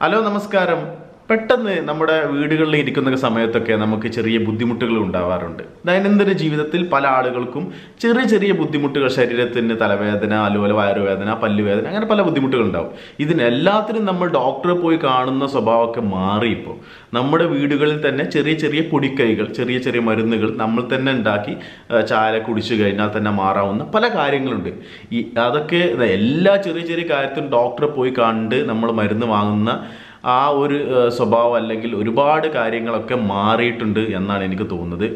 Hello നമസ്കാരം പെട്ടെന്ന് നമ്മുടെ വീടുകളിൽ ഇരിക്കുന്ന സമയത്തൊക്കെ നമുക്ക് ചെറിയ ബുദ്ധിമുട്ടുകൾ ഉണ്ടാവാറുണ്ട്. ദൈനംദിന ജീവിതത്തിൽ പല ആളുകൾക്കും ചെറിയ ചെറിയ ബുദ്ധിമുട്ടുകൾ ശരീരത്തിന് തലവേദന അതുപോലെ വയറുവേദന പല്ലുവേദന അങ്ങനെ പല ബുദ്ധിമുട്ടുകൾ ഉണ്ടാവും. ഇതിനെല്ലാത്തിനും നമ്മൾ ഡോക്ടറെ പോയി കാണുന്ന സ്വഭാവമൊക്കെ മാറി ഇപ്പോൾ നമ്മുടെ വീടുകളിൽ തന്നെ ചെറിയ ചെറിയ പൊടിക്കൈകൾ ചെറിയ ചെറിയ മരുന്നുകൾ നമ്മൾ തന്നെ ഉണ്ടാക്കി ചായ കുടിച്ചു കഴിഞ്ഞാൽ തന്നെ മാറാവുന്ന പല കാര്യങ്ങളുണ്ട്. ഈ അതൊക്കെ എല്ലാ ചെറിയ ചെറിയ കാര്യത്തിനും ഡോക്ടറെ പോയി കണ്ട് നമ്മൾ മരുന്ന് വാങ്ങുന്ന ആ ഒരു സ്വഭാവം അല്ലെങ്കിൽ ഒരുപാട് കാര്യങ്ങളൊക്കെ മാറിയിട്ടുണ്ട് എന്നാണ് എനിക്ക് തോന്നുന്നത്.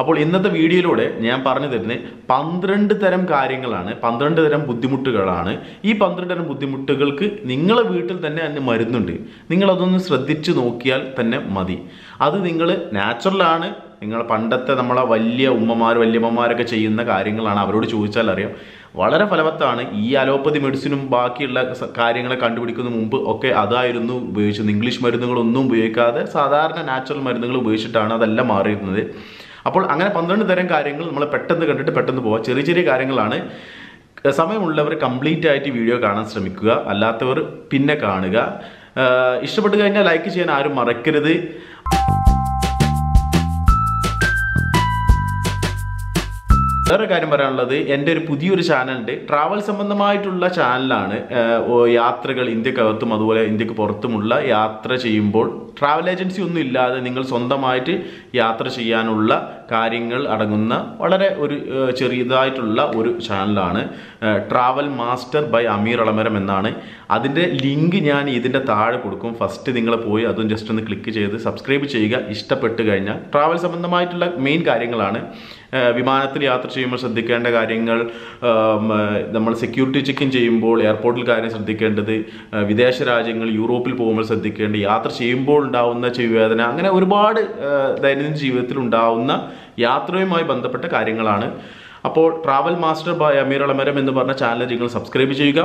അപ്പോൾ ഇന്നത്തെ വീഡിയോയിലൂടെ ഞാൻ പറഞ്ഞു തരുന്നത് പന്ത്രണ്ട് തരം കാര്യങ്ങളാണ് പന്ത്രണ്ട് തരം ബുദ്ധിമുട്ടുകളാണ്. ഈ പന്ത്രണ്ട് തരം ബുദ്ധിമുട്ടുകൾക്ക് നിങ്ങളെ വീട്ടിൽ തന്നെ അതിന് മരുന്നുണ്ട്. നിങ്ങളതൊന്ന് ശ്രദ്ധിച്ചു നോക്കിയാൽ തന്നെ മതി. അത് നിങ്ങൾ നാച്ചുറലാണ് നിങ്ങൾ പണ്ടത്തെ നമ്മളെ വലിയ ഉമ്മമാർ വല്യമ്മമാരൊക്കെ ചെയ്യുന്ന കാര്യങ്ങളാണ് അവരോട് ചോദിച്ചാൽ അറിയാം. വളരെ ഫലവത്താണ് ഈ അലോപ്പതി മെഡിസിനും ബാക്കിയുള്ള കാര്യങ്ങളെ കണ്ടുപിടിക്കുന്ന മുമ്പ് ഒക്കെ അതായിരുന്നു ഉപയോഗിച്ചത് ഇംഗ്ലീഷ് മരുന്നുകളൊന്നും ഉപയോഗിക്കാതെ സാധാരണ നാച്ചുറൽ മരുന്നുകൾ ഉപയോഗിച്ചിട്ടാണ് അതെല്ലാം മാറിയിരുന്നത്. അപ്പോൾ അങ്ങനെ പന്ത്രണ്ട് തരം കാര്യങ്ങൾ നമ്മൾ പെട്ടെന്ന് കണ്ടിട്ട് പെട്ടെന്ന് പോവാം. ചെറിയ ചെറിയ കാര്യങ്ങളാണ്. സമയമുള്ളവർ കംപ്ലീറ്റ് ആയിട്ട് വീഡിയോ കാണാൻ ശ്രമിക്കുക. അല്ലാത്തവർ പിന്നെ കാണുക. ഇഷ്ടപ്പെട്ടു കഴിഞ്ഞാൽ ലൈക്ക് ചെയ്യാൻ ആരും മറക്കരുത്. വേറെ കാര്യം പറയാനുള്ളത് എന്റെ ഒരു പുതിയൊരു ചാനലുണ്ട്. ട്രാവൽ സംബന്ധമായിട്ടുള്ള ചാനലാണ് യാത്രകൾ ഇന്ത്യക്കകത്തും അതുപോലെ ഇന്ത്യയ്ക്ക് പുറത്തുമുള്ള യാത്ര ചെയ്യുമ്പോൾ ട്രാവൽ ഏജൻസി ഒന്നും ഇല്ലാതെ നിങ്ങൾ സ്വന്തമായിട്ട് യാത്ര ചെയ്യാനുള്ള കാര്യങ്ങൾ അടങ്ങുന്ന വളരെ ഒരു ചെറിയതായിട്ടുള്ള ഒരു ചാനലാണ് travel master by Ameer Alamaram എന്നാണ്. അതിന്റെ ലിങ്ക് ഞാൻ ഇതിന്റെ താഴെ കൊടുക്കും. ഫസ്റ്റ് നിങ്ങൾ പോയി അതും ജസ്റ്റ് ഒന്ന് ക്ലിക്ക് ചെയ്ത് സബ്സ്ക്രൈബ് ചെയ്യുക. ഇഷ്ടപ്പെട്ട് കഴിഞ്ഞാൽ ട്രാവൽ സംബന്ധമായിട്ടുള്ള മെയിൻ കാര്യങ്ങളാണ്. വിമാനത്തിൽ യാത്ര ചെയ്യുമ്പോൾ ശ്രദ്ധിക്കേണ്ട കാര്യങ്ങൾ നമ്മൾ സെക്യൂരിറ്റി ചെക്കിൻ ചെയ്യുമ്പോൾ എയർപോർട്ടിൽ കാര്യം ശ്രദ്ധിക്കേണ്ടത് വിദേശ രാജ്യങ്ങൾ യൂറോപ്പിൽ പോകുമ്പോൾ ശ്രദ്ധിക്കേണ്ട യാത്ര ചെയ്യുമ്പോൾ ഉണ്ടാവുന്ന ചെവിവേദന അങ്ങനെ ഒരുപാട് ദൈനംദിന ജീവിതത്തിൽ ഉണ്ടാവുന്ന യാത്രയുമായി ബന്ധപ്പെട്ട കാര്യങ്ങളാണ്. അപ്പോൾ travel master by Ameer Alamaram എന്ന് പറഞ്ഞ ചാനൽ നിങ്ങൾ സബ്സ്ക്രൈബ് ചെയ്യുക.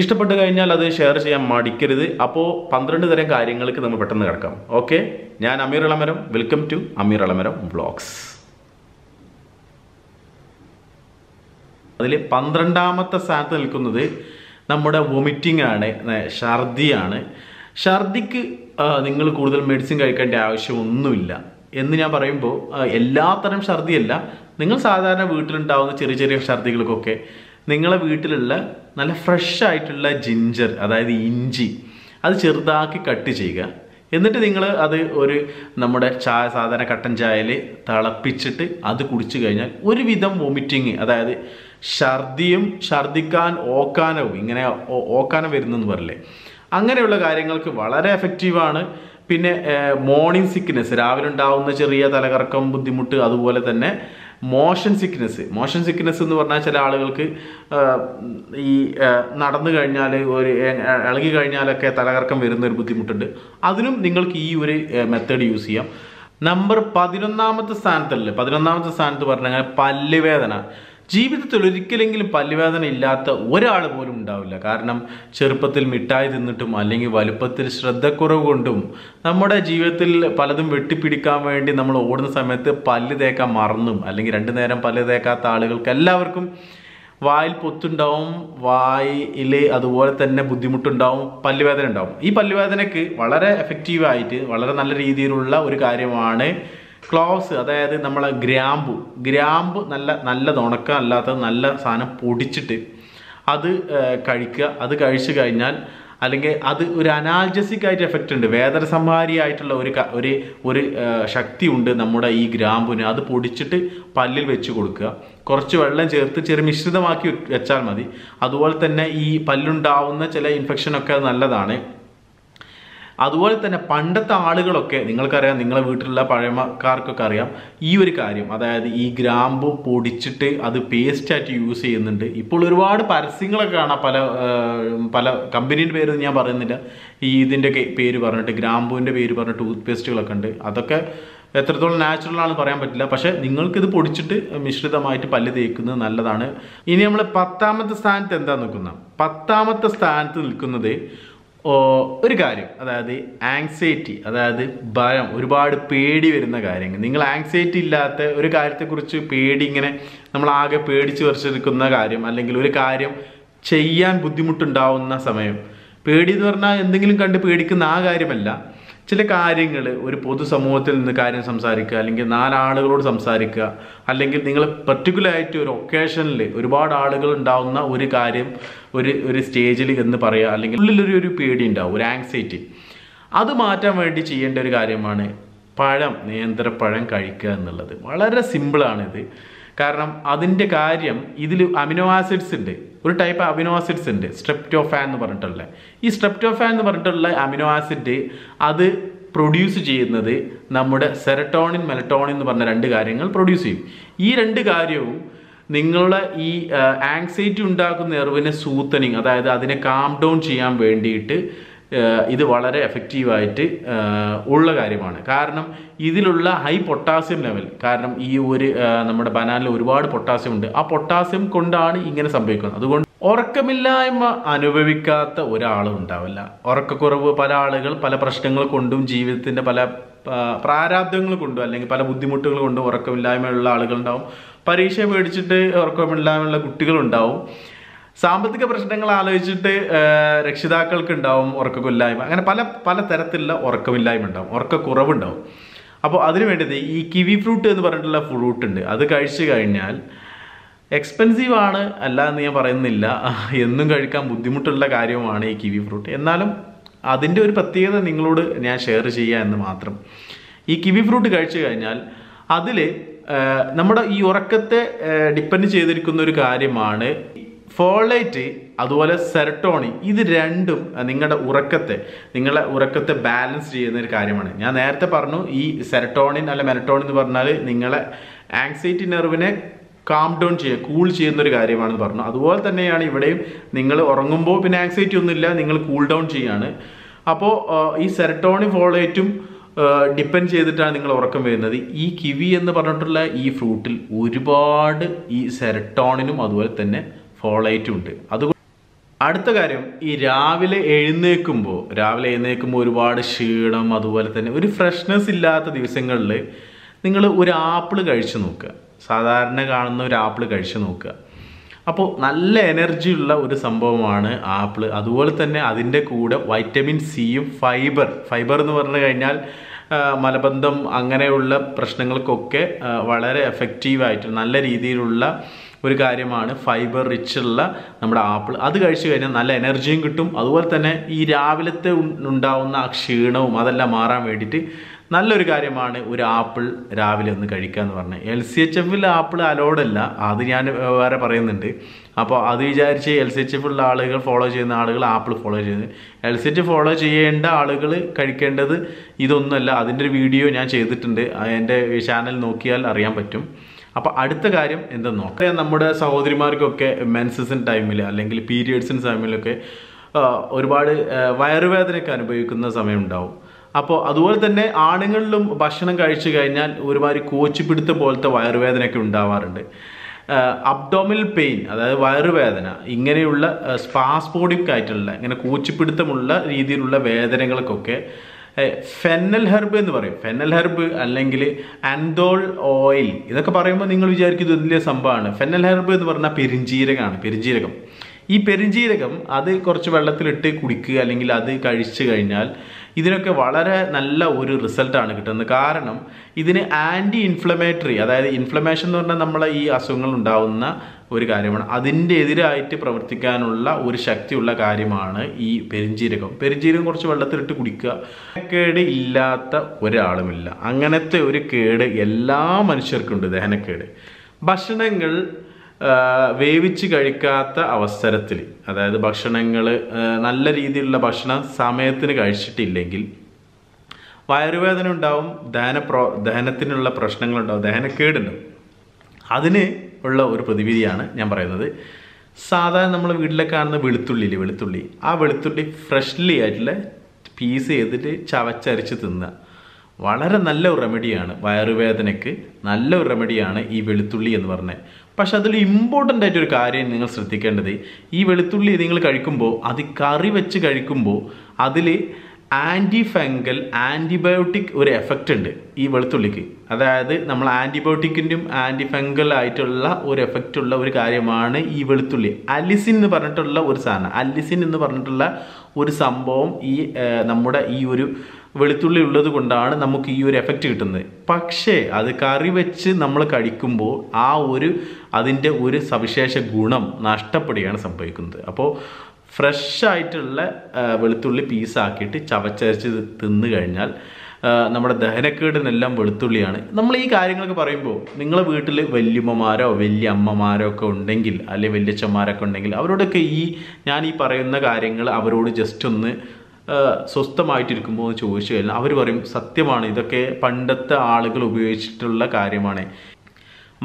ഇഷ്ടപ്പെട്ട് കഴിഞ്ഞാൽ അത് ഷെയർ ചെയ്യാൻ മടിക്കരുത്. അപ്പോൾ പന്ത്രണ്ട് തരം കാര്യങ്ങൾക്ക് നമ്മൾ പെട്ടെന്ന് കിടക്കാം. ഓക്കെ? ഞാൻ Ameer Alamaram welcome to Ameer Alamaram vlogs അതിൽ പന്ത്രണ്ടാമത്തെ സ്ഥാനത്ത് നിൽക്കുന്നത് നമ്മുടെ വൊമിറ്റിംഗ് ആണ് ഛർദിയാണ്. ഛർദിക്ക് നിങ്ങൾ കൂടുതൽ മെഡിസിൻ കഴിക്കേണ്ട ആവശ്യമൊന്നുമില്ല എന്ന് ഞാൻ പറയുമ്പോൾ എല്ലാത്തരം ഛർദിയല്ല. നിങ്ങൾ സാധാരണ വീട്ടിലുണ്ടാവുന്ന ചെറിയ ചെറിയ ഛർദികൾക്കൊക്കെ നിങ്ങളെ വീട്ടിലുള്ള നല്ല ഫ്രഷ് ആയിട്ടുള്ള ജിഞ്ചർ അതായത് ഇഞ്ചി അത് ചെറുതാക്കി കട്ട് ചെയ്യുക. എന്നിട്ട് നിങ്ങൾ അത് ഒരു നമ്മുടെ ചായ സാധാരണ കട്ടൻ ചായയിൽ തിളപ്പിച്ചിട്ട് അത് കുടിച്ചു കഴിഞ്ഞാൽ ഒരുവിധം വൊമിറ്റിങ് അതായത് ഛർദിയും ഛർദിക്കാൻ ഓക്കാനവും ഇങ്ങനെ ഓക്കാനം വരുന്നെന്ന് പറയില്ലേ അങ്ങനെയുള്ള കാര്യങ്ങൾക്ക് വളരെ എഫക്റ്റീവാണ് പിന്നെ മോർണിംഗ് സിക്നെസ് രാവിലെ ഉണ്ടാവുന്ന ചെറിയ തലകറക്കം ബുദ്ധിമുട്ട് അതുപോലെ തന്നെ മോഷൻ സിക്നെസ് മോഷൻ സിക്നെസ് എന്ന് പറഞ്ഞാൽ ചില ആളുകൾക്ക് ഈ നടന്നു കഴിഞ്ഞാൽ ഒരു ഇളകി കഴിഞ്ഞാലൊക്കെ തലകറക്കം വരുന്ന ഒരു ബുദ്ധിമുട്ടുണ്ട്. അതിനും നിങ്ങൾക്ക് ഈ ഒരു മെത്തേഡ് യൂസ് ചെയ്യാം. നമ്പർ പതിനൊന്നാമത്തെ സ്ഥാനത്തല്ലേ? പതിനൊന്നാമത്തെ സ്ഥാനത്ത് പറഞ്ഞാൽ പല്ലുവേദന ജീവിതത്തിൽ ഒരിക്കലെങ്കിലും പല്ലുവേദന ഇല്ലാത്ത ഒരാൾ പോലും ഉണ്ടാവില്ല. കാരണം ചെറുപ്പത്തിൽ മിഠായി തിന്നിട്ടും അല്ലെങ്കിൽ വലുപ്പത്തിൽ ശ്രദ്ധക്കുറവ് കൊണ്ടും നമ്മുടെ ജീവിതത്തിൽ പലതും വെട്ടിപ്പിടിക്കാൻ വേണ്ടി നമ്മൾ ഓടുന്ന സമയത്ത് പല്ല് തേക്കാൻ മറന്നും അല്ലെങ്കിൽ രണ്ടു നേരം പല്ല് തേക്കാത്ത ആളുകൾക്ക് എല്ലാവർക്കും വായിൽ പൊത്തുണ്ടാവും വായിൽ അതുപോലെ തന്നെ ബുദ്ധിമുട്ടുണ്ടാവും പല്ലുവേദന ഉണ്ടാവും. ഈ പല്ലുവേദനയ്ക്ക് വളരെ എഫക്റ്റീവായിട്ട് വളരെ നല്ല രീതിയിലുള്ള ഒരു കാര്യമാണ് ക്ലോവ്സ് അതായത് നമ്മളെ ഗ്രാമ്പു. ഗ്രാമ്പു നല്ല നല്ലത് ഉണക്ക അല്ലാത്ത നല്ല സാധനം പൊടിച്ചിട്ട് അത് കഴിക്കുക. അത് കഴിച്ചു കഴിഞ്ഞാൽ അല്ലെങ്കിൽ അത് ഒരു അനാൽജസിക് ആയിട്ട് എഫക്റ്റ് ഉണ്ട്. വേദന സംഹാരിയായിട്ടുള്ള ഒരു ഒരു ഒരു ശക്തി ഉണ്ട് നമ്മുടെ ഈ ഗ്രാമ്പുവിന് അത് പൊടിച്ചിട്ട് പല്ലിൽ വെച്ച് കൊടുക്കുക. കുറച്ച് വെള്ളം ചേർത്ത് ചെറിയ മിശ്രിതമാക്കി വെച്ചാൽ മതി. അതുപോലെ തന്നെ ഈ പല്ലുണ്ടാവുന്ന ചില ഇൻഫെക്ഷനൊക്കെ നല്ലതാണ്. അതുപോലെ തന്നെ പണ്ടത്തെ ആളുകളൊക്കെ നിങ്ങൾക്കറിയാം നിങ്ങളെ വീട്ടിലുള്ള പഴമക്കാർക്കൊക്കെ അറിയാം ഈ ഒരു കാര്യം അതായത് ഈ ഗ്രാമ്പു പൊടിച്ചിട്ട് അത് പേസ്റ്റായിട്ട് യൂസ് ചെയ്യുന്നുണ്ട്. ഇപ്പോൾ ഒരുപാട് പരസ്യങ്ങളൊക്കെ കാണാം പല പല കമ്പനീന്റെ പേര് ഞാൻ പറയുന്നില്ല. ഈ ഇതിന്റെ പേര് പറഞ്ഞിട്ട് ഗ്രാമ്പുവിന്റെ പേര് പറഞ്ഞിട്ട് ടൂത്ത് പേസ്റ്റുകളൊക്കെ ഉണ്ട്. അതൊക്കെ എത്രത്തോളം നാച്ചുറൽ ആണെന്ന് പറയാൻ പറ്റില്ല. പക്ഷേ നിങ്ങൾക്കിത് പൊടിച്ചിട്ട് മിശ്രിതമായിട്ട് പല്ല് തേക്കുന്നത് നല്ലതാണ്. ഇനി നമ്മൾ പത്താമത്തെ സ്ഥാനത്ത് എന്താ നിൽക്കുന്ന പത്താമത്തെ സ്ഥാനത്ത് നിൽക്കുന്നത് ഒരു കാര്യം. അതായത് ആങ്സൈറ്റി അതായത് ഭയം ഒരുപാട് പേടി വരുന്ന കാര്യങ്ങൾ. നിങ്ങൾ ആങ്സൈറ്റി ഇല്ലാത്ത ഒരു കാര്യത്തെക്കുറിച്ച് പേടി ഇങ്ങനെ നമ്മൾ ആകെ പേടിച്ച് വരച്ചെടുക്കുന്ന കാര്യം അല്ലെങ്കിൽ ഒരു കാര്യം ചെയ്യാൻ ബുദ്ധിമുട്ടുണ്ടാവുന്ന സമയം. പേടി എന്ന് പറഞ്ഞാൽ എന്തെങ്കിലും കണ്ട് പേടിക്കുന്ന ആ കാര്യമല്ല. ചില കാര്യങ്ങൾ ഒരു പൊതുസമൂഹത്തിൽ നിന്ന് കാര്യം സംസാരിക്കുക അല്ലെങ്കിൽ നാലാളുകളോട് സംസാരിക്കുക അല്ലെങ്കിൽ നിങ്ങൾ പെർട്ടിക്കുലറായിട്ട് ഒരു ഒക്കേഷനിൽ ഒരുപാട് ആളുകൾ ഉണ്ടാവുന്ന ഒരു കാര്യം ഒരു ഒരു സ്റ്റേജിൽ എന്ന് പറയുക അല്ലെങ്കിൽ ഉള്ളിലൊരു ഒരു പേടി ഉണ്ടാവും ഒരു ആങ്സൈറ്റി അത് മാറ്റാൻ വേണ്ടി ചെയ്യേണ്ട ഒരു കാര്യമാണ് പഴം നേന്ത്രപ്പഴം കഴിക്കുക എന്നുള്ളത്. വളരെ സിമ്പിളാണിത് കാരണം അതിന്റെ കാര്യം ഇതിൽ അമിനോ ആസിഡ്സ് ഉണ്ട്. ഒരു ടൈപ്പ് അമിനോ ആസിഡ്സ് ഉണ്ട്. സ്ട്രെപ്റ്റോഫാൻ എന്ന് പറഞ്ഞിട്ടുള്ള. ഈ സ്ട്രെപ്റ്റോഫാൻ എന്ന് പറഞ്ഞിട്ടുള്ള അമിനോ ആസിഡ് അത് പ്രൊഡ്യൂസ് ചെയ്യുന്നത് നമ്മുടെ സെറട്ടോണിൻ മെലട്ടോണിൻ എന്ന് പറഞ്ഞ രണ്ട് കാര്യങ്ങൾ പ്രൊഡ്യൂസ് ചെയ്യും. ഈ രണ്ട് കാര്യവും നിങ്ങളുടെ ഈ ആങ്സൈറ്റി ഉണ്ടാക്കുന്ന നെർവിനെ സൂത്തനിങ് അതായത് അതിനെ കാം ഡൗൺ ചെയ്യാൻ വേണ്ടിയിട്ട് ഇത് വളരെ എഫക്റ്റീവായിട്ട് ഉള്ള കാര്യമാണ്. കാരണം ഇതിലുള്ള ഹൈ പൊട്ടാസ്യം ലെവൽ കാരണം ഈ ഒരു നമ്മുടെ ബനാനിൽ ഒരുപാട് പൊട്ടാസ്യം ഉണ്ട്. ആ പൊട്ടാസ്യം കൊണ്ടാണ് ഇങ്ങനെ സംഭവിക്കുന്നത്. അതുകൊണ്ട് ഉറക്കമില്ലായ്മ അനുഭവിക്കാത്ത ഒരാളും ഉണ്ടാവില്ല. ഉറക്കക്കുറവ് പല ആളുകൾ പല പ്രശ്നങ്ങൾ കൊണ്ടും ജീവിതത്തിന്റെ പല പ്രാരാബ്ദങ്ങൾ കൊണ്ടും അല്ലെങ്കിൽ പല ബുദ്ധിമുട്ടുകൾ കൊണ്ടും ഉറക്കമില്ലായ്മയുള്ള ആളുകളുണ്ടാവും പരീക്ഷ മേടിച്ചിട്ട് ഉറക്കമില്ലായ്മയുള്ള കുട്ടികളുണ്ടാവും സാമ്പത്തിക പ്രശ്നങ്ങൾ ആലോചിച്ചിട്ട് രക്ഷിതാക്കൾക്ക് ഉണ്ടാവും ഉറക്കമില്ലായ്മ. അങ്ങനെ പല പല തരത്തിലുള്ള ഉറക്കമില്ലായ്മ ഉണ്ടാവും ഉറക്കക്കുറവുണ്ടാവും. അപ്പോൾ അതിന് വേണ്ടത് ഈ കിവി ഫ്രൂട്ട് എന്ന് പറഞ്ഞിട്ടുള്ള ഫ്രൂട്ട് ഉണ്ട്. അത് കഴിച്ചു കഴിഞ്ഞാൽ എക്സ്പെൻസീവ് ആണ് അല്ല എന്ന് ഞാൻ പറയുന്നില്ല. എന്നും കഴിക്കാൻ ബുദ്ധിമുട്ടുള്ള കാര്യമാണ് ഈ കിവി ഫ്രൂട്ട്. എന്നാലും അതിന്റെ ഒരു പ്രത്യേകത നിങ്ങളോട് ഞാൻ ഷെയർ ചെയ്യുക എന്ന് മാത്രം. ഈ കിവി ഫ്രൂട്ട് കഴിച്ചു കഴിഞ്ഞാൽ അതിൽ നമ്മുടെ ഈ ഉറക്കത്തെ ഡിപ്പെൻഡ് ചെയ്തിരിക്കുന്ന ഒരു കാര്യമാണ് ഫോളേറ്റ് അതുപോലെ സെറട്ടോണി ഇത് രണ്ടും നിങ്ങളുടെ ഉറക്കത്തെ നിങ്ങളുടെ ഉറക്കത്തെ ബാലൻസ് ചെയ്യുന്ന ഒരു കാര്യമാണ്. ഞാൻ നേരത്തെ പറഞ്ഞു ഈ സെറട്ടോണിൻ അല്ല മെലട്ടോണിൻ എന്ന് പറഞ്ഞാൽ നിങ്ങളെ ആങ്സൈറ്റി നെർവിനെ കാം ഡൗൺ ചെയ്യുക കൂൾ ചെയ്യുന്ന ഒരു കാര്യമാണെന്ന് പറഞ്ഞു. അതുപോലെ തന്നെയാണ് ഇവിടെയും നിങ്ങൾ ഉറങ്ങുമ്പോൾ പിന്നെ ആങ്സൈറ്റി ഒന്നുമില്ല നിങ്ങൾ കൂൾ ഡൗൺ ചെയ്യാണ് അപ്പോൾ ഈ സെറട്ടോണി ഫോളേറ്റും ഡിപ്പെൻഡ് ചെയ്തിട്ടാണ് നിങ്ങൾ ഉറക്കം വരുന്നത്. ഈ കിവി എന്ന് പറഞ്ഞിട്ടുള്ള ഈ ഫ്രൂട്ടിൽ ഒരുപാട് ഈ സെറട്ടോണിനും അതുപോലെ തന്നെ ഫോളേറ്റും ഉണ്ട്. അതുകൊണ്ട് അടുത്ത കാര്യം ഈ രാവിലെ എഴുന്നേൽക്കുമ്പോൾ രാവിലെ എഴുന്നേൽക്കുമ്പോൾ ഒരുപാട് ക്ഷീണം അതുപോലെ തന്നെ ഒരു ഫ്രഷ്നെസ് ഇല്ലാത്ത ദിവസങ്ങളിൽ നിങ്ങൾ ഒരു ആപ്പിൾ കഴിച്ചു നോക്കുക. സാധാരണ കാണുന്ന ഒരു ആപ്പിൾ കഴിച്ചു നോക്കുക. അപ്പോൾ നല്ല എനർജി ഉള്ള ഒരു സംഭവമാണ് ആപ്പിൾ അതുപോലെ തന്നെ അതിന്റെ കൂടെ വൈറ്റമിൻ സിയും ഫൈബർ ഫൈബർ എന്ന് പറഞ്ഞു കഴിഞ്ഞാൽ മലബന്ധം അങ്ങനെയുള്ള പ്രശ്നങ്ങൾക്കൊക്കെ വളരെ എഫക്റ്റീവായിട്ട് നല്ല രീതിയിലുള്ള ഒരു കാര്യമാണ് ഫൈബർ റിച്ച് ഉള്ള നമ്മുടെ ആപ്പിൾ. അത് കഴിച്ചു കഴിഞ്ഞാൽ നല്ല എനർജിയും കിട്ടും. അതുപോലെ തന്നെ ഈ രാവിലത്തെ ഉണ്ടാവുന്ന ആ ക്ഷീണവും അതെല്ലാം മാറാൻ വേണ്ടിയിട്ട് നല്ലൊരു കാര്യമാണ് ഒരു ആപ്പിൾ രാവിലെ ഒന്ന് കഴിക്കുക എന്ന് പറഞ്ഞത് എൽ സി എച്ച് എഫിൽ ആപ്പിൾ അലോഡല്ല അത് ഞാൻ വേറെ പറയുന്നുണ്ട്. അപ്പോൾ അത് വിചാരിച്ച് എൽ സി എച്ച് എഫ് ഉള്ള ആളുകൾ ഫോളോ ചെയ്യുന്ന ആളുകൾ ആപ്പിൾ ഫോളോ ചെയ്യുന്നത്. എൽ സി എച്ച് ഫോളോ ചെയ്യേണ്ട ആളുകൾ കഴിക്കേണ്ടത് ഇതൊന്നുമല്ല. അതിന്റെ ഒരു വീഡിയോ ഞാൻ ചെയ്തിട്ടുണ്ട്. എന്റെ ചാനൽ നോക്കിയാൽ അറിയാൻ പറ്റും. അപ്പോൾ അടുത്ത കാര്യം എന്തെന്ന് നോക്കാം. നമ്മുടെ സഹോദരിമാർക്കൊക്കെ മെൻസസിൻ ടൈമിൽ അല്ലെങ്കിൽ പീരിയഡ്സിൻ ടൈമിലൊക്കെ ഒരുപാട് വയറുവേദനയൊക്കെ അനുഭവിക്കുന്ന സമയം ഉണ്ടാവും അപ്പോൾ അതുപോലെ തന്നെ ആണുങ്ങളിലും ഭക്ഷണം കഴിച്ചു കഴിഞ്ഞാൽ ഒരുമാതിരി കോച്ചിപ്പിടുത്തം പോലത്തെ വയറുവേദനയൊക്കെ ഉണ്ടാവാറുണ്ട്. അബ്ഡോമൽ പെയിൻ അതായത് വയറുവേദന ഇങ്ങനെയുള്ള സ്പാസ്പോഡിക് ആയിട്ടുള്ള ഇങ്ങനെ കൂച്ചിപ്പിടുത്തമുള്ള രീതിയിലുള്ള വേദനകൾക്കൊക്കെ ഫെന്നൽ ഹെർബ് എന്ന് പറയും. ഫെന്നൽ ഹെർബ് അല്ലെങ്കിൽ ആൻഡോൾ ഓയിൽ ഇതൊക്കെ പറയുമ്പോൾ നിങ്ങൾ വിചാരിക്കും ഇത് വലിയ സംഭവമാണ്. ഫെന്നൽ ഹെർബ് എന്ന് പറഞ്ഞാൽ പെരിഞ്ചീരകമാണ് പെരിഞ്ചീരകം. ഈ പെരിഞ്ചീരകം അത് കുറച്ച് വെള്ളത്തിലിട്ട് കുടിക്കുക അല്ലെങ്കിൽ അത് കഴിച്ചു കഴിഞ്ഞാൽ ഇതിനൊക്കെ വളരെ നല്ല ഒരു റിസൾട്ടാണ് കിട്ടുന്നത്. കാരണം ഇതിന് ആന്റി ഇൻഫ്ലമേറ്ററി അതായത് ഇൻഫ്ലമേഷൻ എന്ന് പറഞ്ഞാൽ നമ്മളെ ഈ അസുഖങ്ങൾ ഉണ്ടാവുന്ന ഒരു കാര്യമാണ്. അതിന്റെ എതിരായിട്ട് പ്രവർത്തിക്കാനുള്ള ഒരു ശക്തിയുള്ള കാര്യമാണ് ഈ പെരിഞ്ജീരകം പെരിഞ്ജീരകം കുറച്ച് വെള്ളത്തിലിട്ട് കുടിക്കുക. കേട് ഇല്ലാത്ത ഒരാളുമില്ല. അങ്ങനത്തെ ഒരു കേട് എല്ലാ മനുഷ്യർക്കും ഉണ്ട് ദഹനക്കേട്. ഭക്ഷണങ്ങൾ വേവിച്ച് കഴിക്കാത്ത അവസരത്തിൽ അതായത് ഭക്ഷണങ്ങൾ നല്ല രീതിയിലുള്ള ഭക്ഷണം സമയത്തിന് കഴിച്ചിട്ടില്ലെങ്കിൽ വയറുവേദന ഉണ്ടാവും ദഹന പ്രോ ദഹനത്തിനുള്ള പ്രശ്നങ്ങളുണ്ടാവും ദഹനക്കേടുണ്ടാവും. അതിന് ഉള്ള ഒരു പ്രതിവിധിയാണ് ഞാൻ പറയുന്നത്. സാധാരണ നമ്മൾ വീട്ടിലെ കാണുന്ന വെളുത്തുള്ളിയില്ലേ വെളുത്തുള്ളി. ആ വെളുത്തുള്ളി ഫ്രഷ്ലി ആയിട്ടുള്ള പീസ് ചെയ്തിട്ട് ചവച്ചരച്ച് തിന്നുക. വളരെ നല്ല ഒരു റെമഡിയാണ് വയറുവേദനയ്ക്ക് നല്ല ഒരു റെമഡിയാണ് ഈ വെളുത്തുള്ളി എന്ന് പറഞ്ഞത് പക്ഷെ അതിൽ ഇമ്പോർട്ടന്റ് ആയിട്ടൊരു കാര്യം നിങ്ങൾ ശ്രദ്ധിക്കേണ്ടത് ഈ വെളുത്തുള്ളി നിങ്ങൾ കഴിക്കുമ്പോൾ അത് കറി വെച്ച് കഴിക്കുമ്പോൾ അതിൽ ആന്റി ഫംഗൽ ആന്റിബയോട്ടിക് ഒരു എഫക്റ്റ് ഉണ്ട് ഈ വെളുത്തുള്ളിക്ക്. അതായത് നമ്മൾ ആന്റിബയോട്ടിക്കിന്റെയും ആന്റി ഫംഗൽ ആയിട്ടുള്ള ഒരു എഫക്റ്റ് ഉള്ള ഒരു കാര്യമാണ് ഈ വെളുത്തുള്ളി. അലിസിൻ എന്ന് പറഞ്ഞിട്ടുള്ള ഒരു സാധനം. അലിസിൻ എന്ന് പറഞ്ഞിട്ടുള്ള ഒരു സംഭവം ഈ നമ്മുടെ ഈ ഒരു വെളുത്തുള്ളി ഉള്ളത് കൊണ്ടാണ് നമുക്ക് ഈ ഒരു എഫക്റ്റ് കിട്ടുന്നത്. പക്ഷേ അത് കറി വെച്ച് നമ്മൾ കഴിക്കുമ്പോൾ ആ ഒരു അതിന്റെ ഒരു സവിശേഷ ഗുണം നഷ്ടപ്പെടുകയാണ് സംഭവിക്കുന്നത്. അപ്പോൾ ഫ്രഷ് ആയിട്ടുള്ള വെളുത്തുള്ളി പീസാക്കിയിട്ട് ചവച്ചരച്ച് തിന്നു കഴിഞ്ഞാൽ നമ്മുടെ ദഹനക്കേടിനെല്ലാം വെളുത്തുള്ളിയാണ്. നമ്മൾ ഈ കാര്യങ്ങളൊക്കെ പറയുമ്പോൾ നിങ്ങളെ വീട്ടിൽ വല്യമ്മമാരോ വലിയ അമ്മമാരോ ഒക്കെ ഉണ്ടെങ്കിൽ അല്ലെങ്കിൽ വല്യച്ഛന്മാരൊക്കെ ഉണ്ടെങ്കിൽ അവരോടൊക്കെ ഈ ഞാൻ ഈ പറയുന്ന കാര്യങ്ങൾ അവരോട് ജസ്റ്റ് ഒന്ന് സ്വസ്ഥമായിട്ടിരിക്കുമ്പോൾ ചോദിച്ചു കഴിഞ്ഞാൽ അവർ പറയും സത്യമാണ് ഇതൊക്കെ പണ്ടത്തെ ആളുകൾ ഉപയോഗിച്ചിട്ടുള്ള കാര്യമാണ്.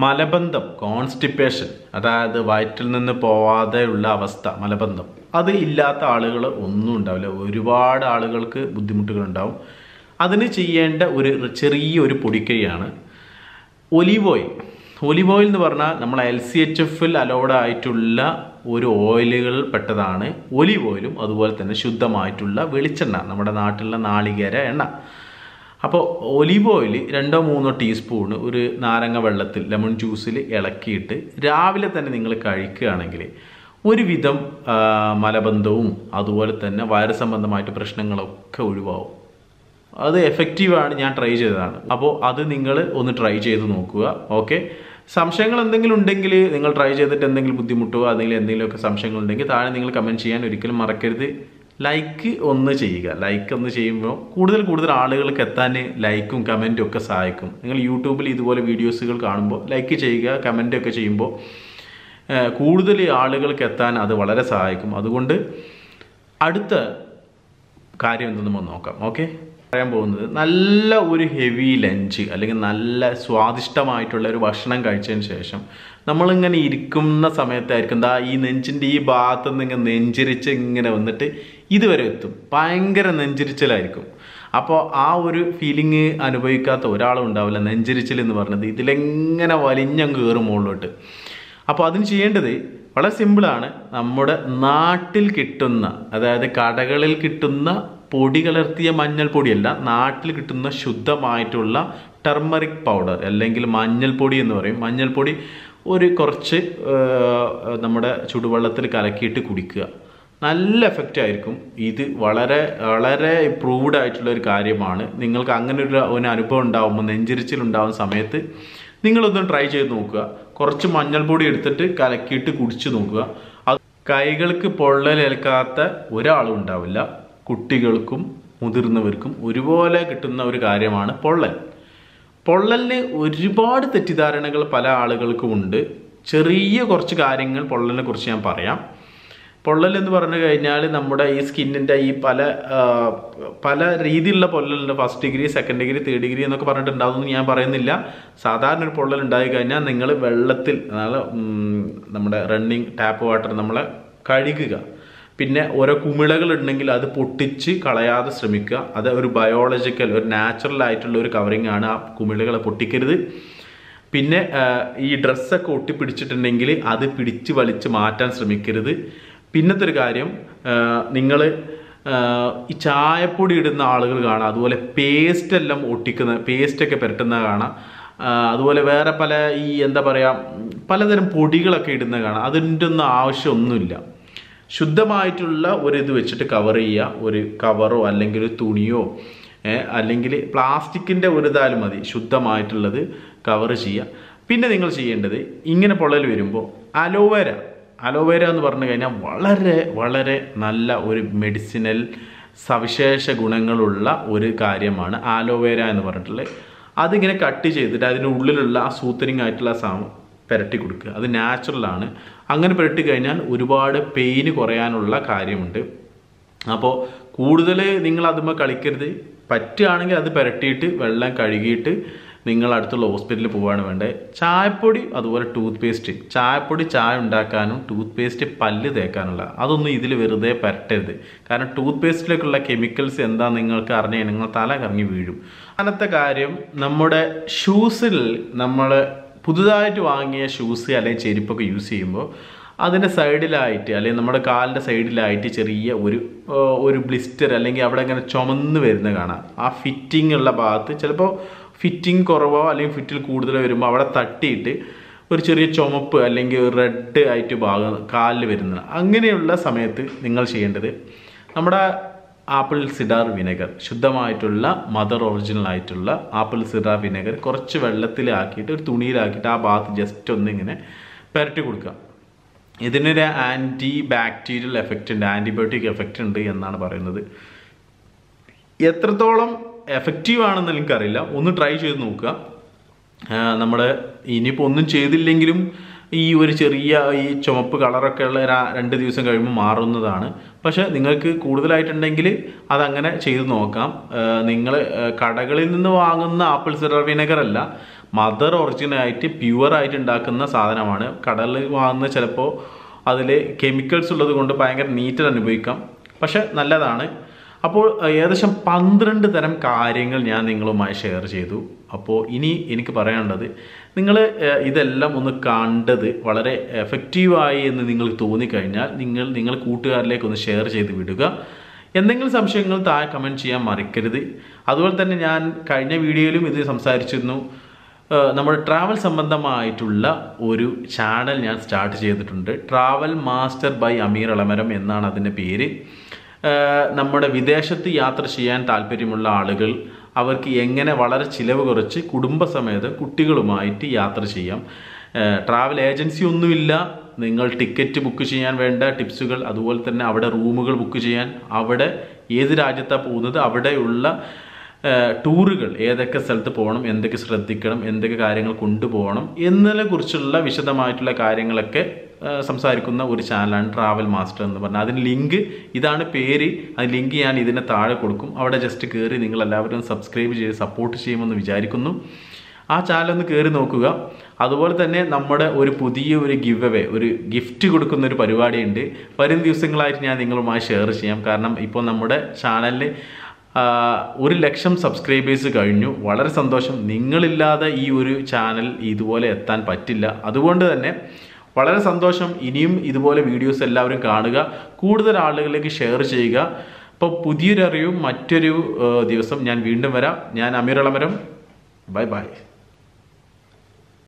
മലബന്ധം കോൺസ്റ്റിപ്പേഷൻ അതായത് വയറ്റിൽ നിന്ന് പോവാതെയുള്ള അവസ്ഥ മലബന്ധം. അത് ഇല്ലാത്ത ആളുകൾ ഒന്നും ഉണ്ടാവില്ല. ഒരുപാട് ആളുകൾക്ക് ബുദ്ധിമുട്ടുകൾ ഉണ്ടാവും അതിന് ചെയ്യേണ്ട ഒരു ചെറിയൊരു പൊടിക്കൈയാണ് ഒലീവ് ഓയിൽ. ഒലീവ് ഓയിൽ എന്ന് പറഞ്ഞാൽ നമ്മൾ എൽ സി എച്ച് എഫിൽ അലോഡ് ആയിട്ടുള്ള ഒരു ഓയിലുകൾ പെട്ടതാണ് ഒലീവ് ഓയിലും അതുപോലെ തന്നെ ശുദ്ധമായിട്ടുള്ള വെളിച്ചെണ്ണ നമ്മുടെ നാട്ടിലുള്ള നാളികേര എണ്ണ. അപ്പോൾ ഒലീവ് ഓയിൽ രണ്ടോ മൂന്നോ ടീസ്പൂൺ ഒരു നാരങ്ങ വെള്ളത്തിൽ ലെമൺ ജ്യൂസിൽ ഇളക്കിയിട്ട് രാവിലെ തന്നെ നിങ്ങൾ കഴിക്കുകയാണെങ്കിൽ ഒരുവിധം മലബന്ധവും അതുപോലെ തന്നെ വയറ് സംബന്ധമായിട്ട് പ്രശ്നങ്ങളൊക്കെ ഒഴിവാകും അത് എഫക്റ്റീവാണ് ഞാൻ ട്രൈ ചെയ്തതാണ്. അപ്പോൾ അത് നിങ്ങൾ ഒന്ന് ട്രൈ ചെയ്ത് നോക്കുക ഓക്കെ സംശയങ്ങൾ എന്തെങ്കിലും ഉണ്ടെങ്കിൽ നിങ്ങൾ ട്രൈ ചെയ്തിട്ട് എന്തെങ്കിലും ബുദ്ധിമുട്ടോ അല്ലെങ്കിൽ എന്തെങ്കിലുമൊക്കെ സംശയങ്ങൾ ഉണ്ടെങ്കിൽ താഴെ നിങ്ങൾ കമന്റ് ചെയ്യാൻ ഒരിക്കലും മറക്കരുത്. ലൈക്ക് ഒന്ന് ചെയ്യുക. ലൈക്ക് ഒന്ന് ചെയ്യുമ്പോൾ കൂടുതൽ കൂടുതൽ ആളുകൾക്ക് എത്താൻ ലൈക്കും കമന്റും ഒക്കെ സഹായിക്കും. നിങ്ങൾ യൂട്യൂബിൽ ഇതുപോലെ വീഡിയോസുകൾ കാണുമ്പോൾ ലൈക്ക് ചെയ്യുക കമന്റ് ഒക്കെ ചെയ്യുമ്പോൾ കൂടുതൽ ആളുകൾക്ക് എത്താൻ അത് വളരെ സഹായിക്കും. അതുകൊണ്ട് അടുത്ത കാര്യം എന്തെന്ന് നോക്കാം. ഓക്കെ? പറയാൻ പോകുന്നത് നല്ല ഒരു ഹെവി ലഞ്ച് അല്ലെങ്കിൽ നല്ല സ്വാദിഷ്ടമായിട്ടുള്ള ഒരു ഭക്ഷണം കഴിച്ചതിന് ശേഷം നമ്മളിങ്ങനെ ഇരിക്കുന്ന സമയത്തായിരിക്കും. ദാ ഈ നെഞ്ചിന്റെ ഈ ഭാഗത്ത് നിന്ന് ഇങ്ങനെ നെഞ്ചിരിച്ച് ഇങ്ങനെ വന്നിട്ട് ഇതുവരെ എത്തും. ഭയങ്കര നെഞ്ചിരിച്ചിലായിരിക്കും. അപ്പോൾ ആ ഒരു ഫീലിംഗ് അനുഭവിക്കാത്ത ഒരാളും ഉണ്ടാവില്ല നെഞ്ചിരിച്ചിൽ എന്ന് പറഞ്ഞത്. ഇതിലെങ്ങനെ വലിഞ്ഞങ്ങ് കയറും മുകളിലോട്ട്. അപ്പോൾ അതിന് ചെയ്യേണ്ടത് വളരെ സിമ്പിളാണ്. നമ്മുടെ നാട്ടിൽ കിട്ടുന്ന അതായത് കടകളിൽ കിട്ടുന്ന പൊടി കലർത്തിയ മഞ്ഞൾപ്പൊടിയല്ല നാട്ടിൽ കിട്ടുന്ന ശുദ്ധമായിട്ടുള്ള ടെർമറിക് പൗഡർ അല്ലെങ്കിൽ മഞ്ഞൾപ്പൊടി എന്ന് പറയും. മഞ്ഞൾപ്പൊടി ഒരു കുറച്ച് നമ്മുടെ ചുടുവെള്ളത്തിൽ കലക്കിയിട്ട് കുടിക്കുക. നല്ല എഫക്റ്റ് ആയിരിക്കും. ഇത് വളരെ വളരെ പ്രൂവ്ഡ് ആയിട്ടുള്ള ഒരു കാര്യമാണ്. നിങ്ങൾക്ക് അങ്ങനെ ഒരു അനുഭവം ഉണ്ടാകുമ്പോൾ നെഞ്ചിരിച്ചിലുണ്ടാകുന്ന സമയത്ത് നിങ്ങളൊന്ന് ട്രൈ ചെയ്ത് നോക്കുക. കുറച്ച് മഞ്ഞൾപ്പൊടി എടുത്തിട്ട് കലക്കിയിട്ട് കുടിച്ച് നോക്കുക. അത് കൈകൾക്ക് പൊള്ളലേൽക്കാത്ത ഒരാളും ഉണ്ടാവില്ല. കുട്ടികൾക്കും മുതിർന്നവർക്കും ഒരുപോലെ കിട്ടുന്ന ഒരു കാര്യമാണ് പൊള്ളൽ. പൊള്ളലിന് ഒരുപാട് തെറ്റിദ്ധാരണകൾ പല ആളുകൾക്കും ഉണ്ട്. ചെറിയ കുറച്ച് കാര്യങ്ങൾ പൊള്ളലിനെ കുറിച്ച് ഞാൻ പറയാം. പൊള്ളൽ എന്ന് പറഞ്ഞു കഴിഞ്ഞാൽ നമ്മുടെ ഈ സ്കിന്നിന്റെ ഈ പല പല രീതിയിലുള്ള പൊള്ളലുണ്ട്. First degree second degree third degree എന്നൊക്കെ പറഞ്ഞിട്ടുണ്ടാവുമെന്ന് ഞാൻ പറയുന്നില്ല. സാധാരണ ഒരു പൊള്ളൽ ഉണ്ടായി കഴിഞ്ഞാൽ നിങ്ങൾ വെള്ളത്തിൽ നമ്മുടെ റണ്ണിങ് ടാപ്പ് വാട്ടർ നമ്മൾ കഴുകുക. പിന്നെ ഓരോ കുമിളകൾ ഉണ്ടെങ്കിൽ അത് പൊട്ടിച്ച് കളയാതെ ശ്രമിക്കുക. അത് ഒരു ബയോളജിക്കൽ ഒരു നാച്ചുറൽ ആയിട്ടുള്ള ഒരു കവറിങ് ആണ് ആ കുമിളകളെ പൊട്ടിക്കരുത്. പിന്നെ ഈ ഡ്രസ്സൊക്കെ ഒട്ടിപ്പിടിച്ചിട്ടുണ്ടെങ്കിൽ അത് പിടിച്ച് വലിച്ച് മാറ്റാൻ ശ്രമിക്കരുത്. പിന്നത്തെ ഒരു കാര്യം നിങ്ങൾ ഈ ചായപ്പൊടി ഇടുന്ന ആളുകൾ കാണാം. അതുപോലെ പേസ്റ്റ് എല്ലാം ഒട്ടിക്കുന്ന പേസ്റ്റൊക്കെ പുരട്ടുന്ന കാണാം. അതുപോലെ വേറെ പല ഈ എന്താ പറയുക പലതരം പൊടികളൊക്കെ ഇടുന്ന കാണാം. അതിന്റെ ഒന്നും ആവശ്യമൊന്നുമില്ല. ശുദ്ധമായിട്ടുള്ള ഒരു ഇത് വെച്ചിട്ട് കവർ ചെയ്യുക. ഒരു കവറോ അല്ലെങ്കിൽ ഒരു തുണിയോ അല്ലെങ്കിൽ പ്ലാസ്റ്റിക്കിന്റെ ഒരു ഇതായാലും മതി. ശുദ്ധമായിട്ടുള്ളത് കവർ ചെയ്യുക. പിന്നെ നിങ്ങൾ ചെയ്യേണ്ടത് ഇങ്ങനെ പൊള്ളൽ വരുമ്പോൾ അലോവേര. അലോവേര എന്ന് പറഞ്ഞു കഴിഞ്ഞാൽ വളരെ വളരെ നല്ല ഒരു മെഡിസിനൽ സവിശേഷ ഗുണങ്ങളുള്ള ഒരു കാര്യമാണ് ആലോവേര എന്ന് പറഞ്ഞിട്ടുള്ളത്. അതിങ്ങനെ കട്ട് ചെയ്തിട്ട് അതിന്റെ ഉള്ളിലുള്ള ആ സൂത്തനിങ് ആയിട്ടുള്ള സാ പുരട്ടി കൊടുക്കുക. അത് നാച്ചുറലാണ് അങ്ങനെ പുരട്ടി കഴിഞ്ഞാൽ ഒരുപാട് പെയിന് കുറയാനുള്ള കാര്യമുണ്ട്. അപ്പോൾ കൂടുതൽ നിങ്ങൾ അതുമ്പോൾ കളിക്കരുത്. പറ്റുകയാണെങ്കിൽ അത് പുരട്ടിയിട്ട് വെള്ളം കഴുകിയിട്ട് നിങ്ങൾ അടുത്തുള്ള ഹോസ്പിറ്റലിൽ പോവുകയാണ് വേണ്ടത് ചായപ്പൊടി അതുപോലെ ടൂത്ത് പേസ്റ്റ് ചായപ്പൊടി ചായ ഉണ്ടാക്കാനും ടൂത്ത് പേസ്റ്റ് പല്ല് തേക്കാനുള്ള. അതൊന്നും ഇതിൽ വെറുതെ പരട്ടരുത്. കാരണം ടൂത്ത് പേസ്റ്റിലേക്കുള്ള കെമിക്കൽസ് എന്താ നിങ്ങൾക്ക് അറിഞ്ഞാൽ നിങ്ങൾ തല കറങ്ങി വീഴും. അങ്ങനത്തെ കാര്യം നമ്മുടെ ഷൂസിൽ നമ്മൾ പുതുതായിട്ട് വാങ്ങിയ ഷൂസ് അല്ലെങ്കിൽ ചെരുപ്പൊക്കെ യൂസ് ചെയ്യുമ്പോൾ അതിന്റെ സൈഡിലായിട്ട് അല്ലെങ്കിൽ നമ്മുടെ കാലിന്റെ സൈഡിലായിട്ട് ചെറിയ ഒരു ഒരു ബ്ലിസ്റ്റർ അല്ലെങ്കിൽ അവിടെ ഇങ്ങനെ ചുമന്ന് വരുന്ന കാണാം. ആ ഫിറ്റിംഗ് ഉള്ള ഭാഗത്ത് ചിലപ്പോൾ ഫിറ്റിംഗ് കുറവോ അല്ലെങ്കിൽ ഫിറ്റിൽ കൂടുതലോ വരുമ്പോൾ അവിടെ തട്ടിയിട്ട് ഒരു ചെറിയ ചുമപ്പ് അല്ലെങ്കിൽ റെഡ് ആയിട്ട് ഭാഗം കാലിൽ വരുന്നത്. അങ്ങനെയുള്ള സമയത്ത് നിങ്ങൾ ചെയ്യേണ്ടത് നമ്മുടെ ആപ്പിൾ സിഡാർ വിനെഗർ ശുദ്ധമായിട്ടുള്ള മദർ ഒറിജിനൽ ആയിട്ടുള്ള ആപ്പിൾ സിഡാർ വിനെഗർ കുറച്ച് വെള്ളത്തിലാക്കിയിട്ട് ഒരു തുണിയിലാക്കിയിട്ട് ആ ഭാഗത്ത് ജസ്റ്റ് ഒന്നിങ്ങനെ പെരട്ടി കൊടുക്കുക. ഇതിനൊരു ആന്റി ബാക്ടീരിയൽ എഫക്റ്റ് ഉണ്ട് ആന്റിബയോട്ടിക് എഫക്റ്റ് ഉണ്ട് എന്നാണ് പറയുന്നത്. എത്രത്തോളം എഫക്റ്റീവ് ആണെന്ന് എനിക്കറിയില്ല ഒന്ന് ട്രൈ ചെയ്ത് നോക്കുക. നമ്മൾ ഇനിയിപ്പോൾ ഒന്നും ചെയ്തില്ലെങ്കിലും ഈ ഒരു ചെറിയ ഈ ചുമപ്പ് കളറൊക്കെ ഉള്ള രണ്ട് ദിവസം കഴിയുമ്പോൾ മാറുന്നതാണ്. പക്ഷേ നിങ്ങൾക്ക് കൂടുതലായിട്ടുണ്ടെങ്കിൽ അതങ്ങനെ ചെയ്ത് നോക്കാം. നിങ്ങൾ കടകളിൽ നിന്ന് വാങ്ങുന്ന ആപ്പിൾ സിഡർ വിനെഗർ അല്ല. മദർ ഒറിജിനായിട്ട് പ്യുവർ ആയിട്ട് ഉണ്ടാക്കുന്ന സാധനമാണ്. കടകളിൽ വാങ്ങുന്ന ചിലപ്പോൾ അതിൽ കെമിക്കൽസ് ഉള്ളത് കൊണ്ട് ഭയങ്കര നീറ്റഡ് അനുഭവിക്കാം. പക്ഷെ നല്ലതാണ്. അപ്പോൾ ഏകദേശം പന്ത്രണ്ട് തരം കാര്യങ്ങൾ ഞാൻ നിങ്ങളുമായി ഷെയർ ചെയ്തു. അപ്പോൾ ഇനി എനിക്ക് പറയാനുള്ളത് നിങ്ങൾ ഇതെല്ലാം ഒന്ന് കണ്ടത് വളരെ എഫക്റ്റീവായി എന്ന് നിങ്ങൾക്ക് തോന്നിക്കഴിഞ്ഞാൽ നിങ്ങൾ നിങ്ങൾ കൂട്ടുകാരിലേക്ക് ഒന്ന് ഷെയർ ചെയ്ത് വിടുക. എന്തെങ്കിലും സംശയങ്ങൾ താഴെ കമന്റ് ചെയ്യാൻ മറക്കരുത്. അതുപോലെ തന്നെ ഞാൻ കഴിഞ്ഞ വീഡിയോയിലും ഇത് സംസാരിച്ചിരുന്നു. നമ്മുടെ ട്രാവൽ സംബന്ധമായിട്ടുള്ള ഒരു ചാനൽ ഞാൻ സ്റ്റാർട്ട് ചെയ്തിട്ടുണ്ട്. Travel master by Ameer Alamaram എന്നാണ് അതിന്റെ പേര്. നമ്മുടെ വിദേശത്ത് യാത്ര ചെയ്യാൻ താല്പര്യമുള്ള ആളുകൾ അവർക്ക് എങ്ങനെ വളരെ ചിലവ് കുറച്ച് കുടുംബസമേതം കുട്ടികളുമായിട്ട് യാത്ര ചെയ്യാം. ട്രാവൽ ഏജൻസി ഒന്നുമില്ല. നിങ്ങൾ ടിക്കറ്റ് ബുക്ക് ചെയ്യാൻ വേണ്ട ടിപ്സുകൾ അതുപോലെ തന്നെ അവിടെ റൂമുകൾ ബുക്ക് ചെയ്യാൻ. അവിടെ ഏത് രാജ്യത്താണ് പോകുന്നത് അവിടെയുള്ള ടൂറുകൾ ഏതൊക്കെ സ്ഥലത്ത് പോകണം എന്തൊക്കെ ശ്രദ്ധിക്കണം എന്തൊക്കെ കാര്യങ്ങൾ കൊണ്ടുപോകണം എന്നതിനെ കുറിച്ചുള്ള വിശദമായിട്ടുള്ള കാര്യങ്ങളൊക്കെ സംസാരിക്കുന്ന ഒരു ചാനലാണ് ട്രാവൽ മാസ്റ്റർ എന്ന് പറഞ്ഞാൽ അതിന് ലിങ്ക് ഇതാണ് പേര്. ആ ലിങ്ക് ഞാൻ ഇതിനെ താഴെ കൊടുക്കും. അവിടെ ജസ്റ്റ് കയറി നിങ്ങൾ എല്ലാവരും സബ്സ്ക്രൈബ് ചെയ്ത് സപ്പോർട്ട് ചെയ്യുമെന്ന് വിചാരിക്കുന്നു. ആ ചാനൽ ഒന്ന് കയറി നോക്കുക. അതുപോലെ തന്നെ നമ്മുടെ ഒരു പുതിയ ഒരു ഗിവ് അവേ ഒരു ഗിഫ്റ്റ് കൊടുക്കുന്ന ഒരു പരിപാടിയുണ്ട്. വരും ദിവസങ്ങളായിട്ട് ഞാൻ നിങ്ങളുമായി ഷെയർ ചെയ്യാം. കാരണം ഇപ്പോൾ നമ്മുടെ ചാനലിൽ ഒരു ലക്ഷം സബ്സ്ക്രൈബേഴ്സ് കഴിഞ്ഞു. വളരെ സന്തോഷം. നിങ്ങളില്ലാതെ ഈ ഒരു ചാനൽ ഇതുപോലെ എത്താൻ പറ്റില്ല. അതുകൊണ്ട് തന്നെ വളരെ സന്തോഷം. ഇനിയും ഇതുപോലെ വീഡിയോസ് എല്ലാവരും കാണുക. കൂടുതൽ ആളുകളിലേക്ക് ഷെയർ ചെയ്യുക. അപ്പോൾ പുതിയൊരറിവും മറ്റൊരു ദിവസം ഞാൻ വീണ്ടും വരാം. ഞാൻ അമീർ അളമരം. Bye bye.